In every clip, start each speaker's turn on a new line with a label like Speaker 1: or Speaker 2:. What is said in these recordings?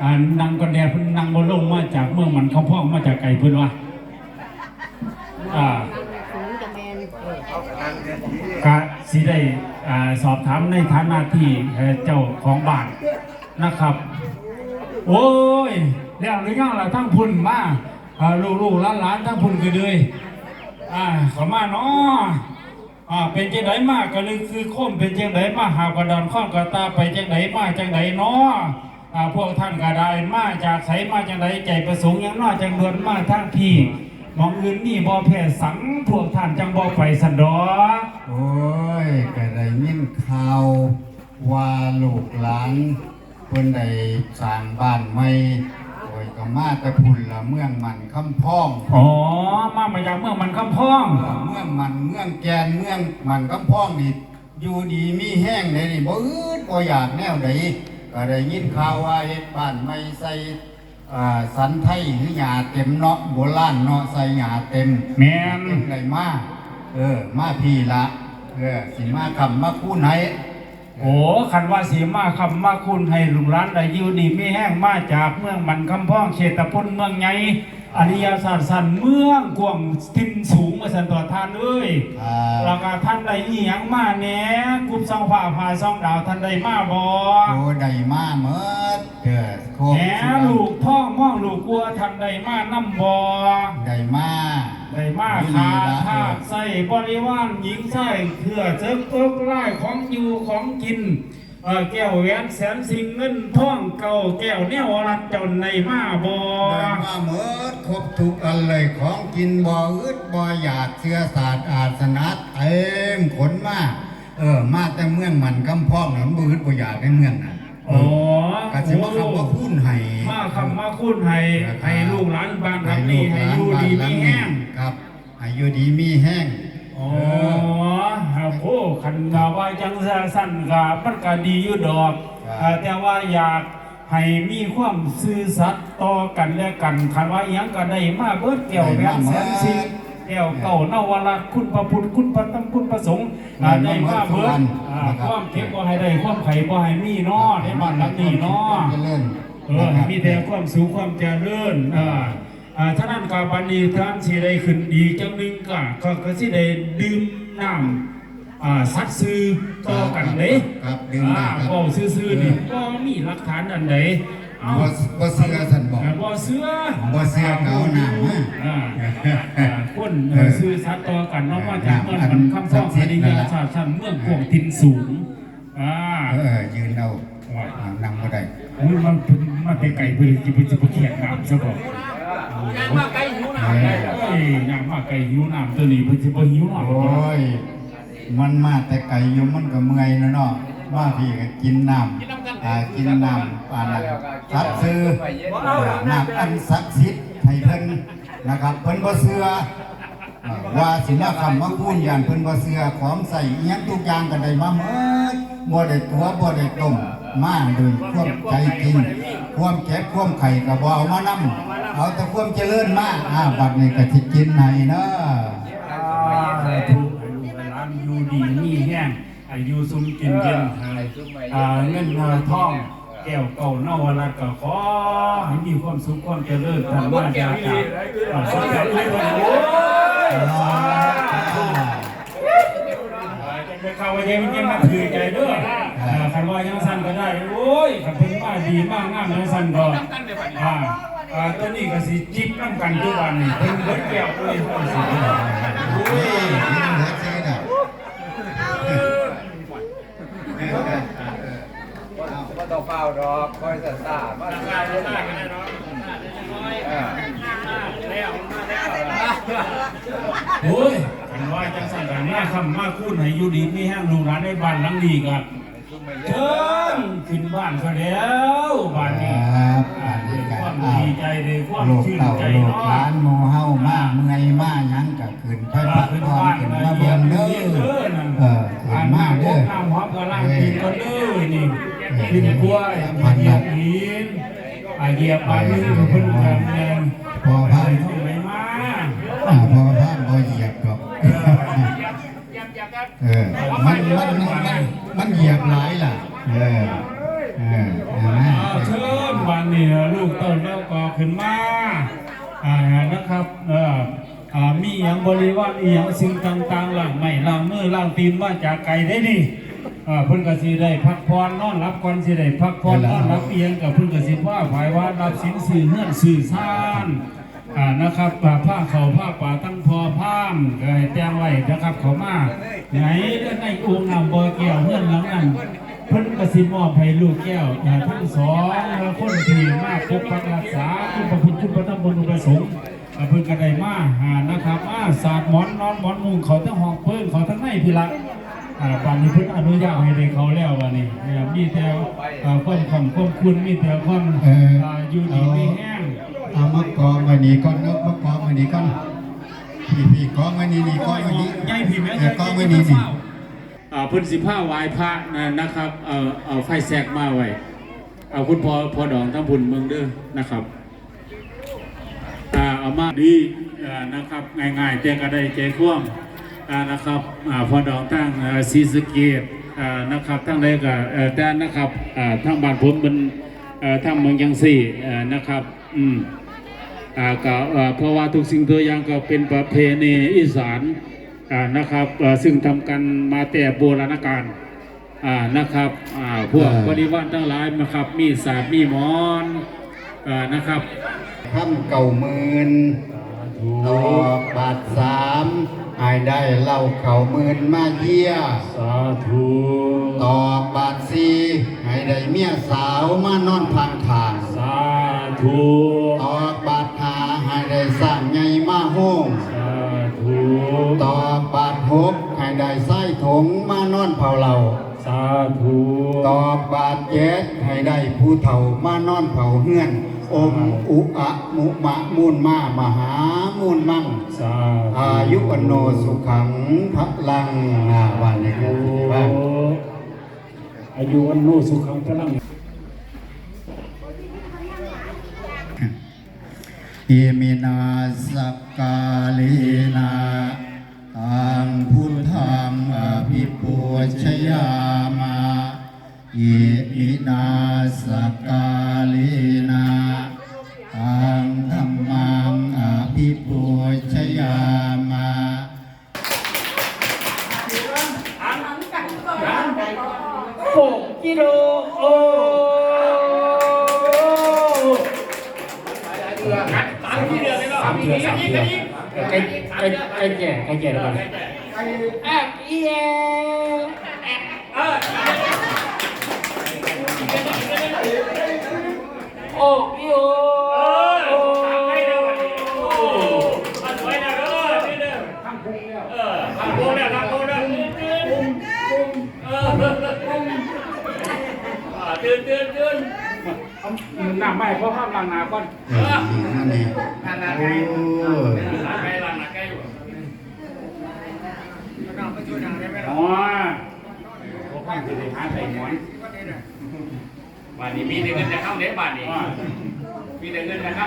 Speaker 1: พ่อพางก็แดดเพิ่นางบ่ลงมาจากเมืองมันคำพ้องมาจากไกลพิ่นว่าอ่า
Speaker 2: สูงจะ
Speaker 1: ก็สิได้สอบถามในฐานะที่เจ้าของบ้านนะครับ โอ้ยแล้วหรือยังล่ะทั้งพุ่นมาอ่าลูกๆหลานๆทั้งพุ่นก็เลยอ่าขามาเนาะอ่าเป็นจังไดมากก็เลยคือโคมเป็นจังไดมาหากระดอนข้องกระตาไปจังไดมาจังไดเนาะ พวกท่านก็ได้มาจากไสมาจังไดใจประสงค์หยังน้อจังเดินมาทางพี่หมองอื่นนี่บ่แพ้สังพวกท่านจังบ่ไปสันดอก
Speaker 3: โอ้ยก็ได้ยินข่าวว่าลูกหลานเพิ่นได้สร้างบ้านใหม่โอ้ยก็มาแต่พุ่นละเมืองมันคำพ้อง
Speaker 1: อ๋อมามาจากเมืองมันคำพ้อง
Speaker 3: เมืองมันเมืองแกนเมืองมันคำพ้องนี่อยู่ดีมีแห้งเลยนี่บ่อืดบ่อยากแนวใดก็ ได้ยินข่าวว่าเฮ็ดบ้านใหม่ใส่อ่าสันไทยหรือหญ้าเต็มเนาะโบราณเนาะใส่หญ้าเต็ม
Speaker 1: แมน
Speaker 3: เป็นไรมาเออ มาพี่ละเออสิมาคำมาคู่ไหน
Speaker 1: โอ้คันว่าสีมาคำมาคุณให้ลุงร้านได้อยู่ดีไม่แห้งมาจากเมืองมันคำพ้องเขตตะพนเมืองไง อริยศาสตร์สันเมืองกวางทินสูงมาสันต่อท่านเอ้ย
Speaker 3: อ่า
Speaker 1: ราคาท่านได้อีหยังมาแหน่กรุ๊ปซองผ้าผ้าซองดาวท่านได้มาบ่
Speaker 3: โอ้ได้มาเมิดเออโค
Speaker 1: แหมลูกพ่อม่องลูกกลัวท่านได้มานํบ่
Speaker 3: ได้มา
Speaker 1: ได้มาขาทาสใส่บริวารหญิงใส่เพื่อเจิกเอิกไล่ของอยู่ของกินเอ่อ แก้วแหวนแสนสิ่งเงินทองเก่าแก้วแนวรัดจนในมาบอ
Speaker 3: ได้มาเมิดครบทุกอันเลยของกินบ่อึดบ่อยากเสื้อศาสตร์อาสนะเต็มขนมาเออมาแต่เมืองมันกำพองนั้นบ่อึดบ่อยากในเมืองนั้น
Speaker 1: โอ้
Speaker 3: กะสิมาคำว่าคุ้นให้
Speaker 1: มาคำมาคุณให้ให้ลูกหลานบ้านหลังนี้ให้อยู่ดีมีแห้ง
Speaker 3: ครับให้อยู่ดีมีแห้ง
Speaker 1: อ๋อโอ้ขันกาว่าจังซะสั้นกามันก็ดีอยู่ดอกอ่าแต่ว่าอยากให้มีความซื่อสัตย์ต่อกันและกันคันว่าอิหยังก็ได้มาเบิดแก้วแหวนแสนสิ่งแก้วเก่านวรัตน์คุณพระพุทธคุณพระธรรมคุณพระสงฆ์อ่าได้มาเบิดอ่าความเก็บบ่ให้ได้ความไข่บ่ให้มีเนาะในบ้านหลังนี้เนาะ
Speaker 3: เจริญ
Speaker 1: เออให้มีแต่ความสูงความเจริญอ่า อ่าฉะนั้นกาบันนี้ท่านสิได้ขึ้นดีจังหนึงก็ก็ก็สิได้ดื่มน้ำอ่าสัตว์ซื้อต่อกันเด้
Speaker 3: ครับดื่ม
Speaker 1: อ่า
Speaker 3: น้ำครับ
Speaker 1: เว้าซื่อๆนี่บ่มีหลักฐานอันใดเอา
Speaker 3: บ่บ่เสื้อสันบอก
Speaker 1: อ่าบ่เชื่อ
Speaker 3: บ่เชื่อเกาหน้ามา
Speaker 1: อ่าอ่าคนเอ่อซื้อสัตว์ต่อกันเนาะมาจากเมืองมันคำฟ้องอริยาศาสตร์ชั้นเมืองกวงทินสูงอ่า
Speaker 3: เออยืนเอาอ่านั่งบ่ได้
Speaker 1: โอ้ยมันเพิ่นมาแต่ไก่เพิ่นสิเพิ่นสิบ่เขียนน้ำซะบ่
Speaker 2: ยังมาใกลหิวน้ำ
Speaker 3: เอ้
Speaker 1: ยยางมาไก่หิวน้ำตัวนี้เพิ่นสิบ่หิวน้ำ
Speaker 3: โอ้ยมันมาแต่ไกลอยู่มันก็เมื่อยนะเนาะมาพี่ก็กินน้ำอ่ากินน้ำป่านนั้นซับซื้อน้ำอันศักดิ์สิทธิ์ให้เพิ่นนะครับเพิ่นบ่เชื่อว่าสิมาคำมาพูนอย่างเพิ่นบ่เชื่อของใส่เอิหยังทุกอย่างก็ได้มาหมดบ่ได้ตัวบ่ได้ต้ม มาโดยความใจจริง ความแคบความไข่ก็บ่เอามานํเอาแต่ความเจริญมาอ่าบัดนี้ก็สิกินให้เนาะ
Speaker 1: อ่าถูกให้ลูกให้หลานอยู่ดีมีแห้งอายุสุมกินเย็นอ่าเงินเงินทองแก้วเก่านวรัตน์ก็ขอให้มีความสุขความเจริญธรรมะยาจาอ่าสุขภาพดีโอ้ยจะ ไปเข้าไปยังยังมาถือใจเด้ออ่าคันว่ายังสั่นก็ได้โอ้ยคันเพิ่นมาดีมากงามยังสั่นก็อ่าอ่าตัวนี้ก็สิจิบน้ำกันทุกวันนี่เพิ่นเบิดแก้วเลยโอ้ย
Speaker 4: ก็ต้องเฝ้ารอคอยสัตว์ตามาทำงานได้ได้กันเนาะ
Speaker 1: โอ้ย คันว่าจังสั่นกันมาคำมาคูณให้อยู่ดีมีแห้งลูกหลานในบ้านหลังนี้ก็เชิญขึ้นบ้านเขาแล้วบ้านนี้
Speaker 3: ครับ
Speaker 1: อ่า
Speaker 3: อัน
Speaker 1: ด้
Speaker 3: นี้
Speaker 1: วย
Speaker 3: ก็
Speaker 1: ความ
Speaker 3: อ้า
Speaker 1: ดี
Speaker 3: ว
Speaker 1: ใจด้วยความ
Speaker 3: ลูก
Speaker 1: ชื่น
Speaker 3: เต่า
Speaker 1: ใจ
Speaker 3: ลูก
Speaker 1: เนาะ
Speaker 3: หลานหมู่เฮามาเมื่อยมาหยังก็ขึ้นไปพักผ่อนขึ้นมาเบิ่งเด้อเออขึ้นมาเด้อ
Speaker 1: น้ำหอมกำลังกินก็เด้อนี่กินกล้วยมาเหยียบหินอาเหยียบไปนี่เพิ่นกันแรง
Speaker 3: พอ
Speaker 1: ไป
Speaker 3: พาน
Speaker 1: ท่องไหนมา
Speaker 3: อ่าพอพานบ่เหยียบดอก เออมันมันมันมันมันเหยียบหลายล่ะ เออ เออเออเห็นไหม
Speaker 1: อ้าวเชิญวันนี้ลูกเต้นแล้วก็ขึ้นมา อ่านะครับเอออ่ามีอย่างบริวารอีหยังสิ่งต่างๆล่างไม่ล่างมือล่างตีนมาจากไกลได้นี่อ่าเพิ่นก็สิได้พักผ่อนนอนรับก่อนสิได้พักผ่อนนอนรับเอียงกับเพิ่นก็สิว่าภายว่ารับสินสื่อเฮือนสื่อซ่าน อ่านะครับอ่าผ้าเขาวผ้าป่าตั้งพอผ้ามก็ให้แต่งไว้นะครับเขามาไหนเรื่องในองค์น้ำบ่อแก้วเฮือนหลังนั้นเพิ่นกสิมอบให้ลูกแก้วอ่าทั้งสองคนที่มาปกปักรักษาคุณพระพุทธคุณพระธรรมคุณพระสงฆ์อ่าเพิ่นก็ได้มาอ่านะครับมาสาดหมอนนอนหมอนมุงเขาทั้งห้องเพิ่นเขาทั้งในพี่ละอ่าป่านนี้เพิ่นอนุญาตให้ได้เขาแล้ววันนี้อ่ามีแต่อ่าความขอบความคุณมีแต่ความ
Speaker 3: เออ
Speaker 1: อ่าอยู่ดีมีแห้ง
Speaker 3: เอามาก องไว้นี่ก่อนเนาะมากองไว้นี่ก่อนพี่พี่กองไว้นี่นี่ก้องไว้นี่
Speaker 1: ใหญ่พี่แม่
Speaker 3: เออกองไว้นี่นี่
Speaker 1: อ่าเพิ่นสิผ้าไหว้พระนะนะครับเอาเอาไฟแสกมาไว้เอาคุณพอพอดองทั้งบุญเมืองเด้อนะครับอ่าเอามาดีอ่านะครับง่ายๆแต่ก็ได้ใจคว่ำอ่านะครับอ่าพอดองตั้งอ่าศรีสเกดอ่านะครับทั้งใดก็เอ่อแต่นะครับอ่าทั้งบ้านผมเป็นเอ่อทั้งเมืองยังสี่อ่านะครับ อืม ก็อ่าเพราะว่าทุกสิ่งตัวอย่างก็เป็นประเพณีอีสานอ่านะครับอ่าซึ่งทำกันมาแต่โบราณกาลอ่านะครับอ่าพวก
Speaker 3: อ่า
Speaker 1: บริวารทั้งหลายนะครับมีสาบมีหมอนอ่านะครับ
Speaker 3: ทำเก่าหมื่นตอกบาทสามให้ได้เหล่าเข่าหมื่นมาเยี่ย
Speaker 1: สาธุ
Speaker 3: ตอกบาทสี่ให้ได้เมียสาวมานอนพังทาง
Speaker 1: สาธุ
Speaker 3: ตอ โฮง
Speaker 1: สาธุ
Speaker 3: ตอกบาทหกให้ได้ไส้ถงมานอนเผาเหล่า
Speaker 1: สาธุ
Speaker 3: ตอกบาทเจ็ดให้ได้ผู้เฒ่ามานอนเผาเฮือน อมอุอะมุมะมูลมามหามูลมั่ง
Speaker 1: สา
Speaker 3: อายุวันโนสุขังพลังนาวันนี้ครับ
Speaker 1: อายุวันโนสุขังพลัง
Speaker 3: อิมินาสกกาลีนาตังพุทธังอภิปูชยามาอิมินาสกกาลีนาาม
Speaker 1: เถื่อใกล้ใกล้ใกล้แก่ใกล้แก่แล้วกันแอบเอียโอ้ยโอ้น้ำไม่เพราะห้ามล้างน้ำก่อน
Speaker 3: เออนี่ นี่โอ้
Speaker 1: อ๋อพวกข้างคือหาใส่หมอน
Speaker 2: บ้านนี้มีแต่เงินจะเข้าเด้บ้านนี้
Speaker 1: ว่า
Speaker 2: มีแต่เงินจะเข้า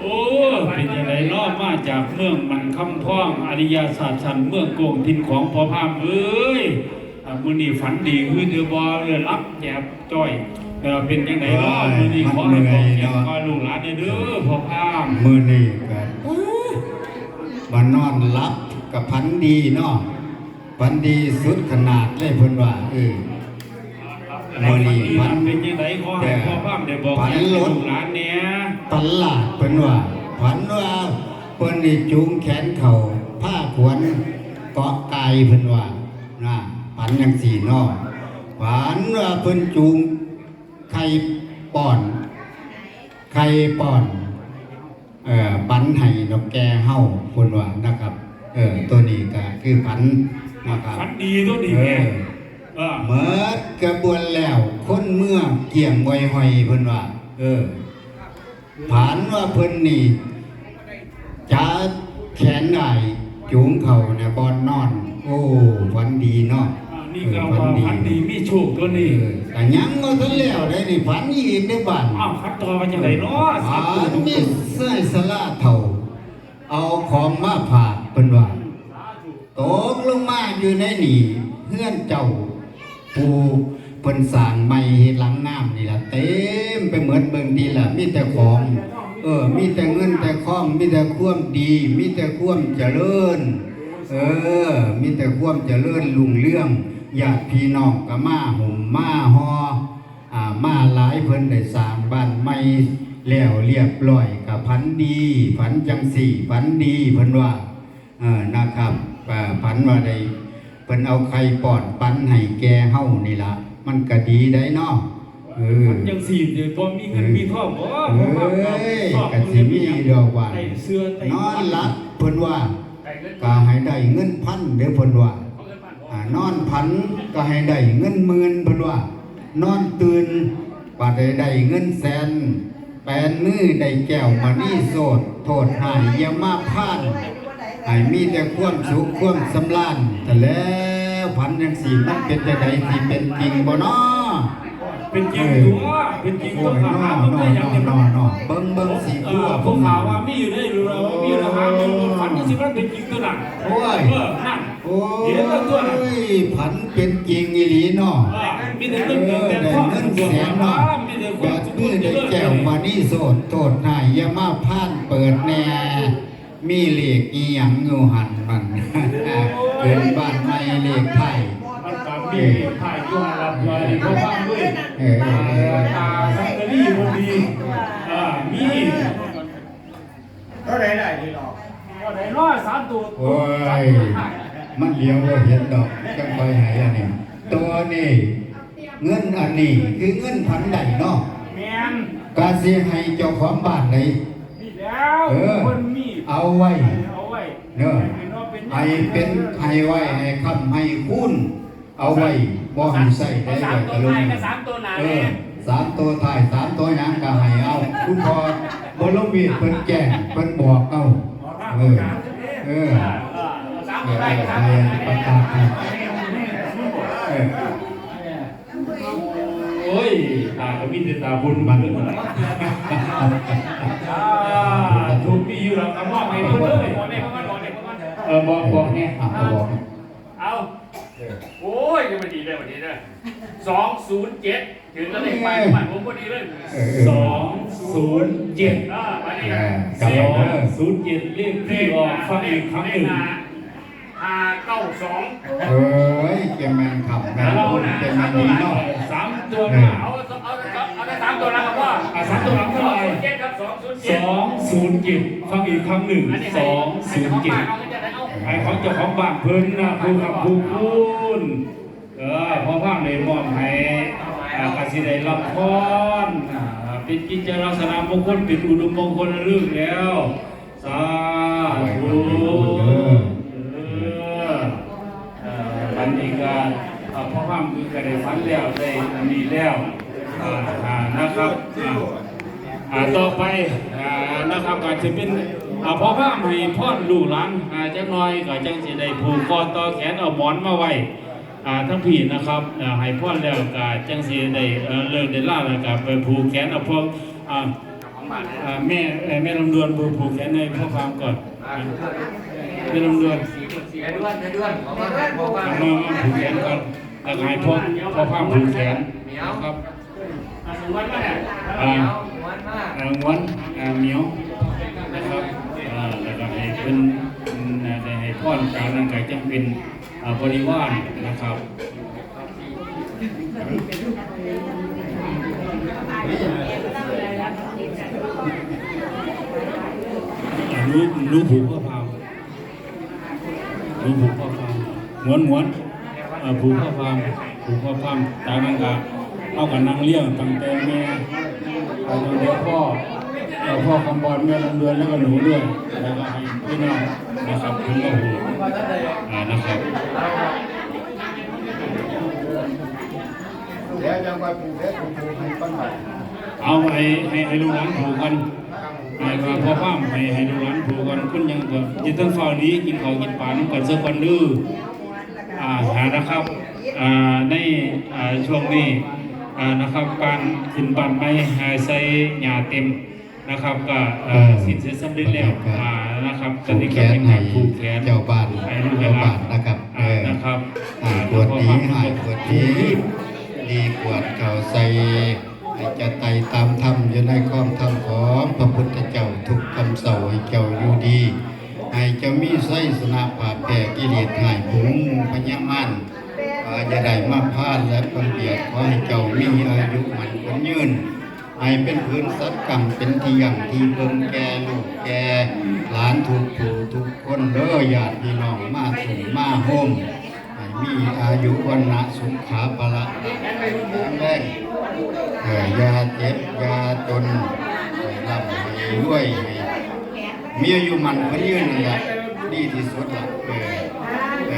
Speaker 1: โอ้เป็นยังไงเนอกมาจากเมืองมันคำพ้องอริยศาสตร์สันเมืองโกงทินของพอพามเอ้ยอ่ามือนี้ฝันดีคือเดือบอเรือรับแจบจ้อย เออเป็นยังไงเนาะมือนี้ขอให้บอกแจบก็ลูกหลานเด้อพอพาม
Speaker 3: มือนี่กันมานอนรับกับพันดีเนาะพันดีสุดขนาดเลยเพิ่นว่าเออมือนี่พัน
Speaker 1: เป็นยังไงขอให้พอพามได้บอกแจบลูกหลานเนี่ย
Speaker 3: ตลาดเพิ่นว่าพันว่าเพิ่นนี่จูงแขนเข่าผ้าขวนเกาะกายเพิ่นว่านะพันยังสี่เนาะพันว่าเพิ่นจูงไข่ป้อนไข่ป้อนเอ่อปันให้ดอกแกเฮาคนว่านะครับ เออตัวนี้ก็คือปันนะครับ
Speaker 1: ฝันดีตัวนี้
Speaker 3: เอ
Speaker 1: แม่
Speaker 3: อ
Speaker 1: เออ
Speaker 3: เมื่อกระบวนแล้วคนเมื่อเกี่ยงไวยหอยเพิ่นว่า เออผานว่าเพิ่นนี่จะแขนได้จูงเข่าเนี่ยบอนนอน โอ้ฝันดีเนาะ
Speaker 1: อ่า นี่ก็ว่าฝันดีมีโชคตัว
Speaker 3: เอ
Speaker 1: นี้
Speaker 3: อแต่ยังบ่ทันแล้วได้นี่ฝันอีกได้บ้าน
Speaker 1: อ้าวคัดต่อมาจากไหนเนาะสา
Speaker 3: อ่าม
Speaker 1: ตัว
Speaker 3: มีเสื้อสลาเท่า เอาของมาผากเป็นว่าตกลงมาอยู่ในนี่เพื่อนเจ้าผู้พิ่นสร้างใหม่เฮ็ดหลังน้ำนี่ล่ะเต็มไปหมดเบิ่งดีล่ะมีแต่ของเออ มีแต่เงินแต่ทอง มีแต่ความดี มีแต่ความเจริญ เออ มีแต่ความเจริญรุ่งเรื่อง ญาติพี่น้องก็มาห่มมาฮออ่ามาหลายเพิ่นได้สร้างบ้านใหม่แล้วเรียบร้อยก็พันดีพันจังสี่พันดีเพิ่นว่าเออนะครับอ่าพันว่าได้เพิ่นเอาไข่ปอดปันให้แกเฮานี่ล่ะมันก็ดีได้เนาะเออ
Speaker 1: ยังสี่เดี๋ยวพอมีเงินมีทองบ่
Speaker 3: เอ้ยกะสิมีเดียวว่า
Speaker 1: ไอ้เสื้อไอ้
Speaker 3: นอนหลับเพิ่นว่า
Speaker 2: ไก่เงิน
Speaker 3: ก็ให้ได้เงินพันเด้อเพิ่นว่า
Speaker 2: เอาเงิ นพัน
Speaker 3: อ่านอนพันก็ให้ได้เงินหมื่นเพิ่นว่านอนตื่นก็ได้ได้เงินแสน แปนมือได้แก้วมานี่โสด โทษหายอย่ามาพานให้มีแต่ความสุขความสำราญแต่แล้วพันจังสีมันเป็นจังไดที่เป็นจริงบ่เนาะ
Speaker 1: เป็นจริงตัวเป็นจริง
Speaker 3: โอ้
Speaker 1: ตัวยหา
Speaker 3: น้อ
Speaker 1: มัน
Speaker 3: น้อ
Speaker 1: ได้ยัง
Speaker 3: น้อ
Speaker 1: ไง
Speaker 3: น้อน้อเบิ่งเบิ่งสี
Speaker 1: เอ
Speaker 3: ขั้ว
Speaker 1: อพวกข่าวว่ามีอยู่ได้รู้เรามีราคาเงินฝันก็สิมันเป็นจริงตัวนั้น
Speaker 3: โอ้ย
Speaker 1: เออนั่น
Speaker 3: โอ้
Speaker 1: เดี๋ยวตัวตัวนั้น
Speaker 3: ยผันเป็นจริงอีหลีเนาะ
Speaker 1: เออมีแต่
Speaker 3: เอ
Speaker 1: เงิน
Speaker 3: อ
Speaker 1: เงินแต่
Speaker 3: ได้
Speaker 1: ทอง
Speaker 3: เงินแสนเนาะ
Speaker 1: มีแต่ค
Speaker 3: แบ
Speaker 1: วาม
Speaker 3: บ
Speaker 1: สุข
Speaker 3: นี้ได้
Speaker 1: เจริญ
Speaker 3: แก้วมานี่โสดโทษหายอย่ามาพานเปิดแน่ มีเลขอีหยังอยู่หันมันเกินบ้านไม่เลขไทย
Speaker 1: มันก็มีถ่ายย้อนรับไว้เพราะว่าด้วย
Speaker 3: เออเออเออ
Speaker 1: ตาสักกะรี่มันดีอ่ามี
Speaker 4: เท่าไหร่ได้ที่หรอก
Speaker 1: ก็ได้ร้อยสามตัว
Speaker 3: โอ้ย มันเลี้ยวบ่เห็นดอกจังไปไหนอันนี้ตัวนี้เงินอันนี้คือเงินพันใดเนาะ
Speaker 1: แมน
Speaker 3: กาสิให้เจ้าของบ้านไหน
Speaker 1: มีแล้ว
Speaker 3: เออ
Speaker 1: คนมี
Speaker 3: เอาไว้
Speaker 1: เอาไว้
Speaker 3: เนอะให้เป็นให้ไว้ให้คำให้คุณเอาไว้บ่ให้ใส่ได้
Speaker 2: สา
Speaker 3: ไว้
Speaker 2: มตั
Speaker 3: ตะ
Speaker 2: ว
Speaker 3: ลุ
Speaker 2: ท้าย
Speaker 3: ง
Speaker 2: กับสามตัวหนา
Speaker 3: เอ
Speaker 2: เนี่
Speaker 3: อยสามตัวท้ายสามตัวหยังก็ให้เอา คุณพอบ่ลงมีดเพิ่นแจ้งเพิ่นบอกเอาเออเออ
Speaker 2: สาม
Speaker 3: เอ
Speaker 2: ตัว
Speaker 3: อ
Speaker 2: ท้ายกับสาม
Speaker 3: ให้
Speaker 2: ตัวหนา
Speaker 3: ประกาศให้เออ
Speaker 1: โอ้ย ตาก็มีแต่ตาบุญมันอ่าถูกมีอยู่หรอกคำว่าไม่รู้เลย
Speaker 2: บอกเลยเพราะว่าบอกเลยเพราะว่า
Speaker 1: เออบอกบอกเนี่ย
Speaker 3: อะเอาบอก
Speaker 2: เอาโอ้ยจะมาดีเลยวันนี้เลยสองศูนย์เจ็ดถึงก็เลยไปบ้านผมพอดีเลย
Speaker 3: เออเออ
Speaker 1: สองศูนย์เจ็ด
Speaker 2: อ่าไปนี่
Speaker 3: เอ
Speaker 2: ครั
Speaker 3: อบกลับ
Speaker 1: ส
Speaker 3: มา
Speaker 1: อง
Speaker 3: เด้อ
Speaker 1: ศูนย์เจ็ดเลขที่ออกฟังอีกครั้งหนึ่ง
Speaker 2: ห้าเก้าสอง
Speaker 3: เอ้ยเกมแมนขับแมนพูดเกมแมนดีเนาะ
Speaker 1: สามตัวหน้า
Speaker 2: เอาเอาเอาเอาได้สามตัวแล้วครับว่า
Speaker 1: อะสามตัวหลังเท่าไหร่
Speaker 2: เจ็ดครับสองศูนย์
Speaker 1: ส
Speaker 2: เจ็ด
Speaker 1: องศูนย์เจ็ดฟังอีกครั้งหนึ่ง
Speaker 2: อันนี้
Speaker 1: สองศูนย์เจ็ด
Speaker 2: เอาจะได้เอา
Speaker 1: ไอ้ของเจ้าของบ้านเพิ่นนะผู้ขับผู้คุณเออพอพังในมอบให้อ่ากสิได้รับพรอ่าเป็นกิจลักษณะมงคลเป็นอุดมมงคลเรื่องแล้วสาธุเออเอ่อ อันนี้ก็อ่าพ่อพังคือก็ได้ฝันแล้วได้อันนี้แล้วนะครับต่อไปนะครับอาจจะเป็นอ่าพ่อพามให้พ่อนลูกหลานจักหน่อยก็จังสิได้ผูกคอต่อแขนเอาหมอนมาไว้ทั้งพี่นะครับอ่าให้พ่อนแล้วก็จังสิได้เลิกได้ล่าแล้วก็ไปผูกแขนเอาพวกอ่
Speaker 2: อ
Speaker 1: แม่แม่ลำดวนผูกผูกแขนให้พ่อพามก่อนแม่ลำดวน
Speaker 4: ดือนเดือนบอกว่าบอกว่า
Speaker 1: มามาผูกแขนก่อนแล้วก็ให้พ่อพ่อพามผูกแขนนะครับ
Speaker 2: อ่าสมมติว่าเนี่ย
Speaker 1: อ่า
Speaker 4: วันมาก
Speaker 1: อ่างวนอ่าเหมียวนะครับอ่าแล้วก็ให้เป็นอืมได้ให้พ่อนการร่างกายจังเป็นอ่าบริวารนะครับอ่ารู้รู้ผูกข้ อพามรู้ผูกข้อพามม้วนม้วนอ่าผูกข้อพามผูกข้อพามตามนั้นก็เอากับนางเลี้ยงตั้งแต่แม่เอาตั้งแต่พ่อเอาพ่อคำบอลแม่ลำเดือนแล้วก็หนูด้วยแล้วก็ให้พี่น้องนะครับถึงก็ผูกอ่านะครับ
Speaker 3: เดี๋ยวจะไปปลูกเด็กปลูกให้ปั้นใหม่
Speaker 1: เอาให้ให้ให้ลูกหลานผูกกัน ให้ว่าพ่อพามให้ให้ลูกหลานผูกกันคุณยังก็จะต้องเฝ้าดีกินข้าวกินปลาน้ำกันเสื้อกันดื้ออ่าหานะครับอ่าในอ่าช่วงนี้อ่านะครับการขึ้นบ้านใหม่หาใส่หญ้าเต็มนะครับก็เอ่อสิ้นเสร็จสำเร็จแล้วอ่านะครับต
Speaker 3: ผู
Speaker 1: อน
Speaker 3: ก
Speaker 1: นี้
Speaker 3: แข
Speaker 1: ก็
Speaker 3: น
Speaker 1: เป็น
Speaker 3: ให้
Speaker 1: การผูกแขน
Speaker 3: เจ้าบ้าน
Speaker 1: ให้ลูกให้
Speaker 3: เจ้า
Speaker 1: หลา
Speaker 3: บ้านนนะครับเอ
Speaker 1: อ่า
Speaker 3: อ
Speaker 1: นะครับ
Speaker 3: ให้ปวดดีให้ปวดดี
Speaker 1: อ
Speaker 3: ดีกวดเข่าใส่ ให้จะไต่ตามธรรมอยู่ในข้อมธรรมของพระพุทธเจ้าทุกคำเสาให้เจ้าอยู่ดีให้เจ้ามีไส้สนาผาแผ่กิเลสหายผงพญามันจะได้มาพาดและคนเบียดขอให้เจ้ามีอายุมันคนยืนให้เป็นพื้นสัตว์กรรมเป็นที่ยังที่เพิ่งแก่ลูกแก่หลานทุกผู้ทุกคนเด้อญาติพี่น้องมาสู่มาโฮมให้มีอายุวันนะสุขาภละแรงเออ ยาเจ็บยาจนรับให้ด้วย มีอายุมันคนยืนนั่นแหละดีที่สุดละเออ